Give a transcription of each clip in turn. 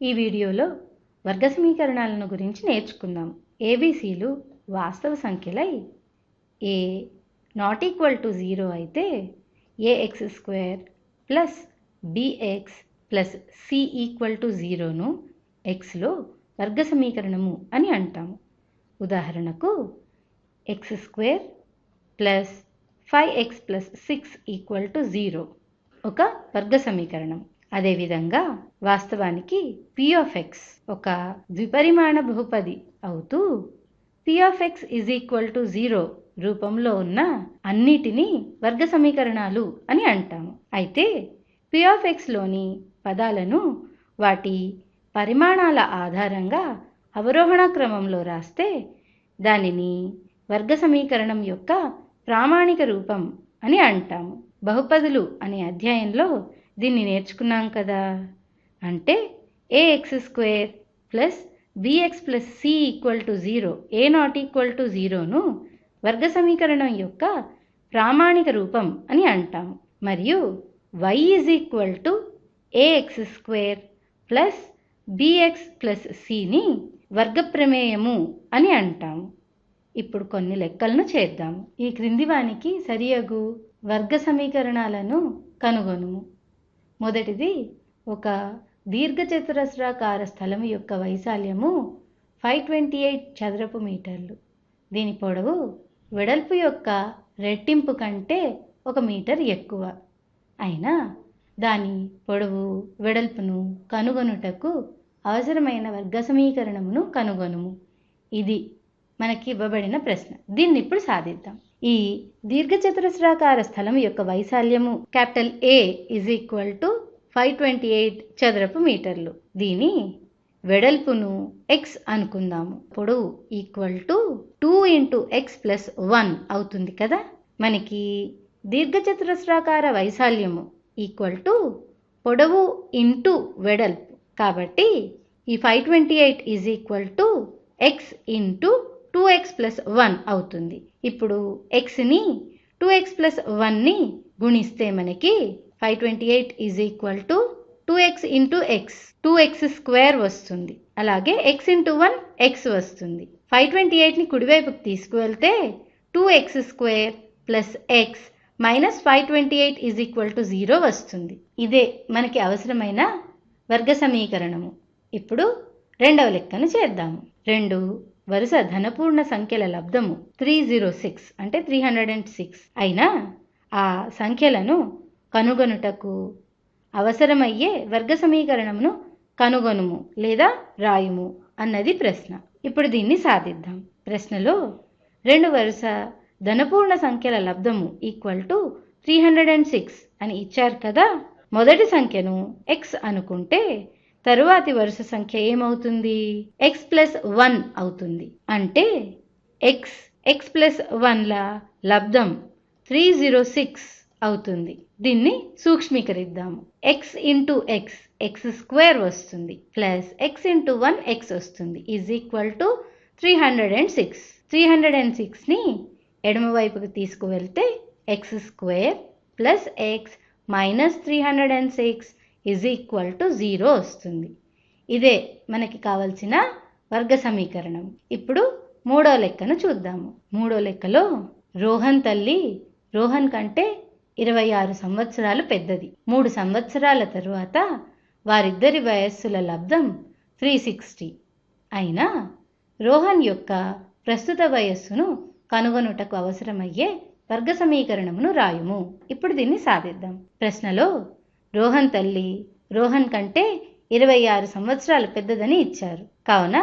ఈ వీడియోలో వర్గ సమీకరణాలను గురించి నేర్చుకుందాం. ఏబీసీలు వాస్తవ సంఖ్యలై a not equal to zero అయితే a x square plus b x plus c equal to జీరోను ఎక్స్లో వర్గ సమీకరణము అని అంటాము. ఉదాహరణకు x square plus five x plus six equal to zero ఒక వర్గ సమీకరణం అదేవిధంగా వాస్తవానికి పి ఆఫ్ ఎక్స్ ఒక ద్విపరిమాణ బహుపది అవుతూ p of x equal to zero రూపంలో ఉన్న అన్నిటినీ వర్గ సమీకరణాలు అని అంటాము. అయితే పి ఆఫ్ ఎక్స్లోని పదాలను వాటి పరిమాణాల ఆధారంగా అవరోహణ క్రమంలో రాస్తే దానిని వర్గ సమీకరణం యొక్క ప్రామాణిక రూపం అని అంటాము. బహుపదులు అనే అధ్యాయంలో దీన్ని నేర్చుకున్నాం కదా. అంటే a x square plus b x plus c equal to zero a not equal to జీరోను వర్గ సమీకరణం యొక్క ప్రామాణిక రూపం అని అంటాము మరియు y is equal to a x square plus b x plus సిని వర్గ ప్రమేయము అని అంటాము ఇప్పుడు కొన్ని లెక్కలను చేద్దాం. ఈ క్రింది వానికి సరియగు వర్గ సమీకరణాలను కనుగొనుము మొదటిది ఒక దీర్ఘచతురస్రాకార స్థలము యొక్క వైశాల్యము ఫైవ్ ట్వంటీ ఎయిట్ చదరపు మీటర్లు. దీని పొడవు వెడల్పు యొక్క రెట్టింపు కంటే ఒక మీటర్ ఎక్కువ. అయినా దాని పొడవు వెడల్పును కనుగొనుటకు అవసరమైన వర్గ సమీకరణమును కనుగొనుము. ఇది మనకి ఇవ్వబడిన ప్రశ్న. దీన్ని ఇప్పుడు సాధిద్దాం. ఈ దీర్ఘచతురస్రాకార స్థలం యొక్క వైశాల్యము capital a is equal to five twenty eight చదరపు మీటర్లు. దీని వెడల్పును ఎక్స్ అనుకుందాము. పొడవు equal to two into x plus one అవుతుంది కదా? మనకి దీర్ఘచతురస్రాకార వైశాల్యము ఈక్వల్ టు పొడవు ఇంటూ వెడల్పు. కాబట్టి ఈ five twenty eight is equal to x into two x plus one అవుతుంది. ఇప్పుడు ఎక్స్ని టూ ఎక్స్ ప్లస్ వన్ని గుణిస్తే మనకి five twenty eight is equal to two x into x two X square వస్తుంది. అలాగే ఎక్స్ ఇంటూ వన్ ఎక్స్ వస్తుంది. Five twenty ఎయిట్ని కుడివైపుకి తీసుకువెళ్తే two X square plus X minus five twenty eight is equal to zero వస్తుంది. ఇదే మనకి అవసరమైన వర్గ సమీకరణము. ఇప్పుడు రెండవ లెక్కను చేద్దాము. రెండు వరుస ధనపూర్ణ సంఖ్యల లబ్ధము త్రీ జీరో సిక్స్ అంటే త్రీ హండ్రెడ్ అండ్ సిక్స్. అయినా ఆ సంఖ్యలను కనుగొనుటకు అవసరమయ్యే వర్గ సమీకరణమును కనుగొనుము లేదా రాయుము అన్నది ప్రశ్న. ఇప్పుడు దీన్ని సాధిద్దాం. ప్రశ్నలో రెండు వరుస ధనపూర్ణ సంఖ్యల లబ్ధము equal to three hundred and six అని ఇచ్చారు కదా. మొదటి సంఖ్యను ఎక్స్ అనుకుంటే తరువాతి వరుస సంఖ్య ఏమవుతుంది? ఎక్స్ ప్లస్ వన్ అవుతుంది. అంటే ఎక్స్ ఎక్స్ ప్లస్ వన్ల లబ్ధం త్రీ జీరో సిక్స్ అవుతుంది. దీన్ని సూక్ష్మీకరిద్దాము. X into x x square వస్తుంది. Plus x into one x వస్తుంది. Is equal to three hundred and six three hundred and సిక్స్ని ఎడమవైపుకి తీసుకువెళ్తే x square plus x minus three hundred and six is equal to zero వస్తుంది. ఇదే మనకి కావలసిన వర్గ సమీకరణం. ఇప్పుడు మూడో లెక్కను చూద్దాము. మూడో లెక్కలో రోహన్ తల్లి రోహన్ కంటే ఇరవై ఆరు సంవత్సరాలు పెద్దది. మూడు సంవత్సరాల తరువాత వారిద్దరి వయస్సుల లబ్ధం త్రీ సిక్స్టీ అయినా రోహన్ యొక్క ప్రస్తుత వయస్సును కనుగొనుటకు అవసరమయ్యే వర్గ సమీకరణమును రాయుము. ఇప్పుడు దీన్ని సాధిద్దాం. ప్రశ్నలో రోహన్ తల్లి రోహన్ కంటే ఇరవై ఆరు సంవత్సరాలు పెద్దదని ఇచ్చారు. కావున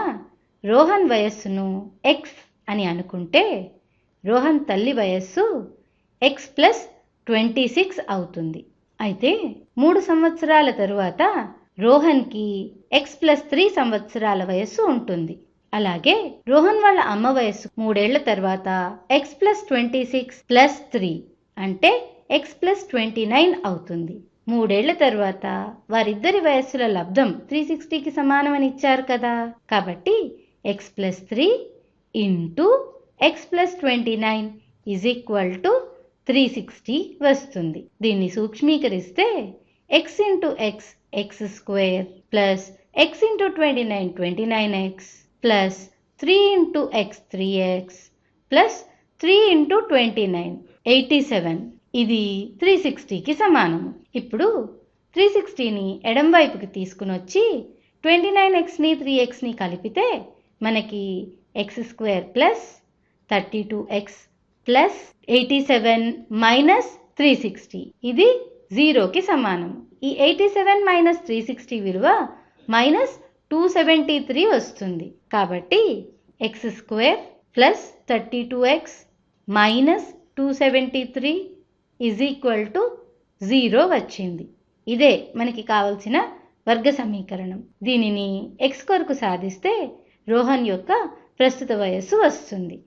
రోహన్ వయస్సును ఎక్స్ అని అనుకుంటే రోహన్ తల్లి వయస్సు ఎక్స్ ప్లస్ ట్వంటీ సిక్స్ అవుతుంది. అయితే మూడు సంవత్సరాల తరువాత రోహన్కి ఎక్స్ ప్లస్ త్రీ సంవత్సరాల వయస్సు ఉంటుంది. అలాగే రోహన్ వాళ్ళ అమ్మ వయస్సు మూడేళ్ళ తర్వాత x plus twenty six plus three అంటే ఎక్స్ ప్లస్ ట్వంటీ నైన్ అవుతుంది. మూడేళ్ళ తర్వాత వారిద్దరి వయస్సుల లబ్ధం త్రీ సిక్స్టీకి సమానమని ఇచ్చారు కదా. కాబట్టి x plus three into x plus twenty nine is equal to three sixty వస్తుంది. దీన్ని సూక్ష్మీకరిస్తే x into x x square plus x into twenty nine twenty nine x plus three into x three x plus three into twenty nine eighty seven ఇది three సిక్స్టీకి సమానం. ఇప్పుడు three సిక్స్టీని ఎడం వైపుకి తీసుకుని వచ్చి ట్వంటీ నైన్ ఎక్స్ని త్రీ ఎక్స్ని కలిపితే మనకి x square plus thirty two x plus eighty seven minus three sixty ఇది జీరోకి సమానం. ఈ eighty seven minus three sixty విలువ మైనస్ టూ సెవెంటీ త్రీ వస్తుంది. కాబట్టి x square plus thirty two x minus two seventy three is equal to zero వచ్చింది. ఇదే మనకి కావలసిన వర్గ సమీకరణం. దీనిని ఎక్స్ కొరకు సాధిస్తే రోహన్ యొక్క ప్రస్తుత వయస్సు వస్తుంది.